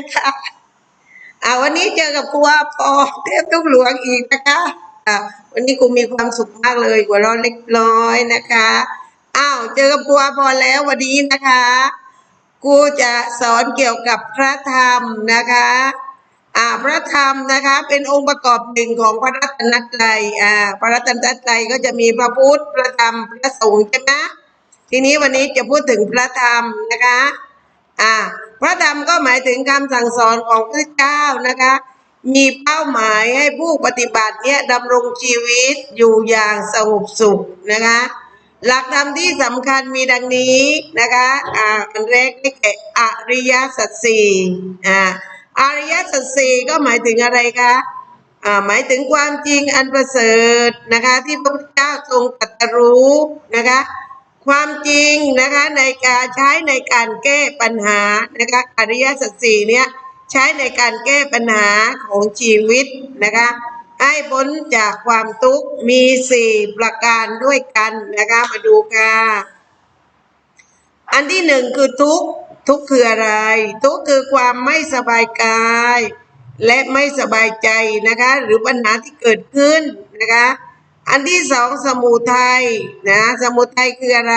นะคะอ่าวันนี้เจอกับครูอาพอเทพทุกหลวงอีกนะคะอ่าวันนี้ครูมีความสุขมากเลยหัวเราะเล็กน้อยนะคะอ้าวเจอกับครูอาพรแล้ววันนี้นะคะครูจะสอนเกี่ยวกับพระธรรมนะคะอ่าพระธรรมนะคะเป็นองค์ประกอบหนึ่งของพระรัตนตรัยอ่าพระรัตนตรัยก็จะมีพระพุทธพระธรรมพระสงฆ์ใช่ไหมทีนี้วันนี้จะพูดถึงพระธรรมนะคะ อ่าพระธรรมก็หมายถึงคำสั่งสอนของพระเจ้านะคะ มีเป้าหมายให้ผู้ปฏิบัติเนี่ยดำรงชีวิตอยู่อย่างสงบสุขนะคะ หลักธรรมที่สำคัญมีดังนี้นะคะอ่าอันแรกได้แก่อริยสัจสี่อ่าอริยสัจสี่ก็หมายถึงอะไรคะอ่าหมายถึงความจริงอันประเสริฐนะคะ ที่พระพุทธเจ้าทรงตรัสรู้นะคะ ความจริงนะคะในการใช้ในการแก้ปัญหานะคะอริยสัจสี่เนี่ยใช้ในการแก้ปัญหาของชีวิตนะคะให้พ้นจากความทุกข์มีสี่ประการด้วยกันนะคะมาดูค่ะอันที่หนึ่งคือทุกข์ทุกข์คืออะไร ทุกข์คือความไม่สบายกาย และไม่สบายใจนะคะหรือปัญหาที่เกิดขึ้นนะคะ อันที่สองสมุทัยนะสมุทัยคืออะไร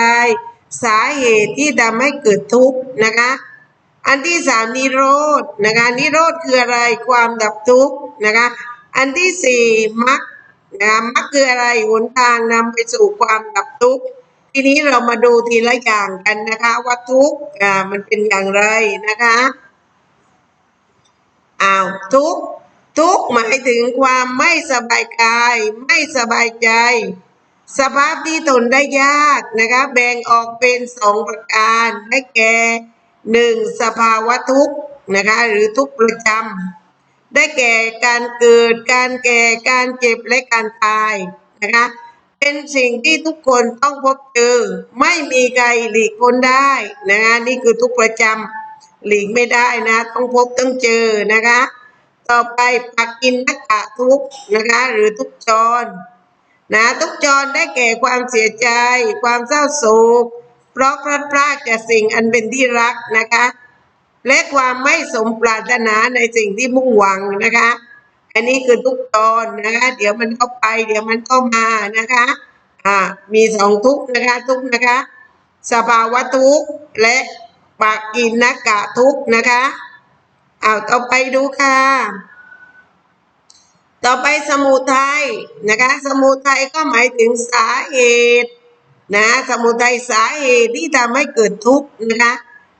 สาเหตุที่ทำให้เกิดทุกข์นะคะอันที่สามนิโรธนะคะนิโรธคืออะไรความดับทุกข์นะคะอันที่สี่มรรคนะมรรคคืออะไรหนทางนำไปสู่ความดับทุกข์ทีนี้เรามาดูทีละอย่างกันนะคะ ว่าทุกข์อ่ามันเป็นอย่างไรนะคะอ้าวทุกข์ ทุกหมายถึงความไม่สบายกาย ไม่สบายใจ สภาพที่ทนได้ยากนะคะแบ่งออกเป็นสองประการได้แก่หนึ่งสภาวะทุกข์นะคะหรือทุกข์ประจำได้แก่การเกิด การแก่ การเจ็บและการตายนะคะเป็นสิ่งที่ทุกคนต้องพบเจอ ไม่มีใครหลีกพ้นได้นะคะนี่คือทุกข์ประจำหลีกไม่ได้นะ ต้องพบต้องเจอนะคะ ต่อไปปักกินนักกะทุกนะคะ หรือทุกจรนะทุกจรได้แก่ความเสียใจ ความเศร้าโศก เพราะพลัดพรากจากสิ่งอันเป็นที่รักนะคะ และความไม่สมปรารถนาในสิ่งที่มุ่งหวังนะคะ อันนี้คือทุกจรนะคะ เดี๋ยวมันก็ไป เดี๋ยวมันก็มานะคะอ่ามีสองทุกนะคะทุกนะคะ สภาวะทุกและปักกินนักกะทุกนะคะ เอาต่อไปดูค่ะ ต่อไปสมุทัยนะคะ สมุทัยก็หมายถึงสาเหตุนะ สมุทัยสาเหตุที่ทำให้เกิดทุกข์นะคะ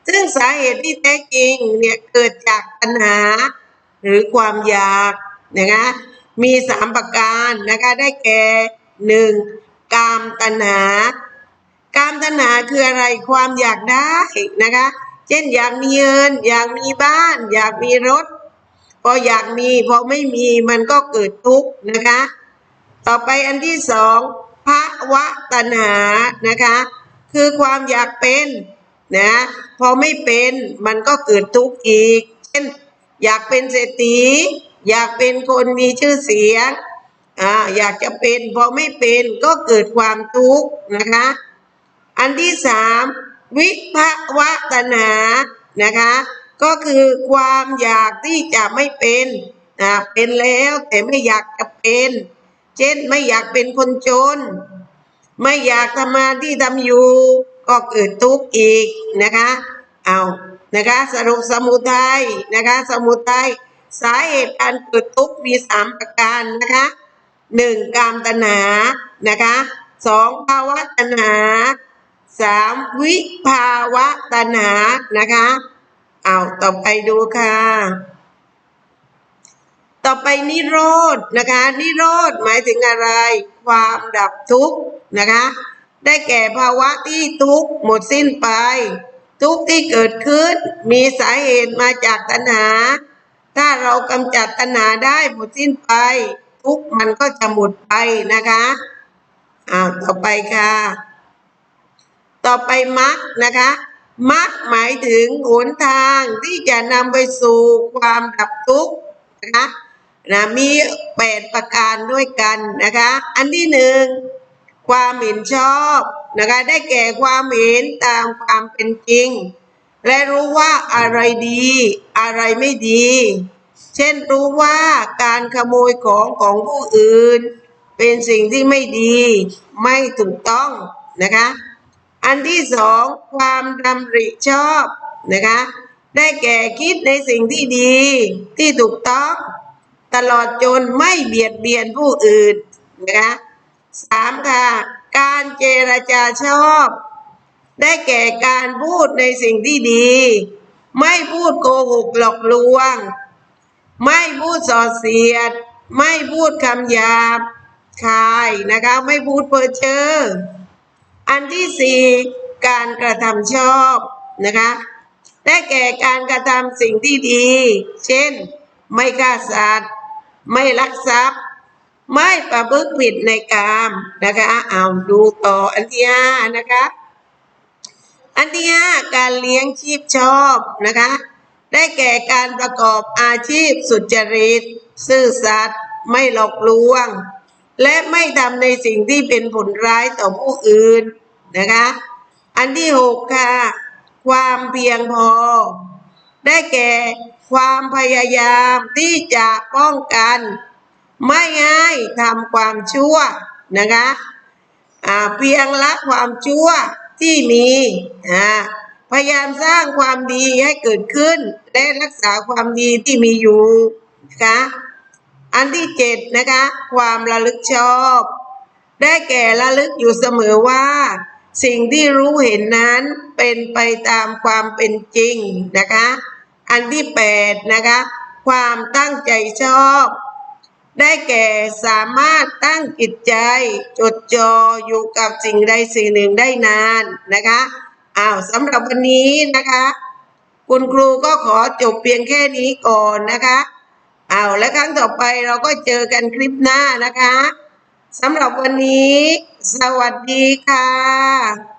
ซึ่งสาเหตุที่แท้จริงเนี่ยเกิดจากปัญหาหรือความอยากนะคะ มีสามประการนะคะ ได้แก่หนึ่งกามตัณหากามตัณหาคืออะไรความอยากได้นะคะ เช่นอยากมีเงิน อยากมีบ้าน อยากมีรถ พออยากมีพอไม่มีมันก็เกิดทุกข์นะคะ ต่อไปอันที่สองภาวะตัณหานะคะ คือความอยากเป็นนะพอไม่เป็นมันก็เกิดทุกข์อีก เช่น อยากเป็นเศรษฐี อยากเป็นคนมีชื่อเสียงอ่าอยากจะเป็นพอไม่เป็นก็เกิดความทุกข์นะคะ อันที่สาม วิภวตัณหานะคะ ก็คือความอยากที่จะไม่เป็นอ่าเป็นแล้วแต่ไม่อยากจะเป็น เช่นไม่อยากเป็นคนจน ไม่อยากทำงานที่ทำอยู่ก็เกิดทุกข์อีกนะคะเอานะคะสรุปสมุทัยนะคะสมุทัยสาเหตุการเกิดทุกข์มีสามประการนะคะหนึ่งกามตัณหานะคะสองภาวะตัณหา สามวิภาวะตัณหานะคะเอาต่อไปดูค่ะ ต่อไปนิโรธนะคะ นิโรธหมายถึงอะไร ความดับทุกข์นะคะ ได้แก่ภาวะที่ทุกข์หมดสิ้นไป ทุกข์ที่เกิดขึ้น มีสาเหตุมาจากตัณหา ถ้าเรากำจัดตัณหาได้หมดสิ้นไป ทุกข์มันก็จะหมดไปนะคะอ้าวต่อไปค่ะ ต่อไปมรรคนะคะมรรคหมายถึงหนทางที่จะนำไปสู่ความดับทุกข์นะคะนะมีแปดประการด้วยกันนะคะ อันที่หนึ่งความเห็นชอบนะคะได้แก่ความเห็นตามความเป็นจริง และรู้ว่าอะไรดีอะไรไม่ดี เช่นรู้ว่าการขโมยของของผู้อื่น เป็นสิ่งที่ไม่ดีไม่ถูกต้องนะคะ อันที่สองความดำริชอบนะคะ ได้แก่คิดในสิ่งที่ดีที่ถูกต้อง ตลอดจนไม่เบียดเบียนผู้อื่นนะคะสามค่ะการเจรจาชอบ ได้แก่การพูดในสิ่งที่ดี ไม่พูดโกหกหลอกลวง ไม่พูดส่อเสียด ไม่พูดคำหยาบคายนะคะ ไม่พูดเพ้อเจ้อ อันที่สี่การกระทำชอบนะคะได้แก่การกระทำสิ่งที่ดี เช่น ไม่ฆ่าสัตว์ ไม่ลักทรัพย์ ไม่ประพฤติผิดในกามนะคะเอาดูต่ออันที่ห้านะคะ อันที่ห้าการเลี้ยงชีพชอบนะคะ ได้แก่การประกอบอาชีพสุจริต ซื่อสัตย์ ไม่หลอกลวง และไม่ทำในสิ่งที่เป็นผลร้ายต่อผู้อื่นนะคะ อันที่หกค่ะ ความเพียงพอ ได้แก่ความพยายามที่จะป้องกัน ไม่ให้ทำความชั่วนะคะเพียงละความชั่วที่มีพยายามสร้างความดีให้เกิดขึ้น และรักษาความดีที่มีอยู่นะคะ อันที่เจ็ดนะคะ ความระลึกชอบ ได้แก่ระลึกอยู่เสมอว่า สิ่งที่รู้เห็นนั้นเป็นไปตามความเป็นจริงนะคะ อันที่แปดนะคะ ความตั้งใจชอบ ได้แก่สามารถตั้งจิตใจ จดจ่ออยู่กับสิ่งใดสิ่งหนึ่งได้นานนะคะอ้าวสำหรับวันนี้นะคะ คุณครูก็ขอจบเพียงแค่นี้ก่อนนะคะ เอาและครั้งต่อไปเราก็เจอกันคลิปหน้านะคะสำหรับวันนี้ สวัสดีค่ะ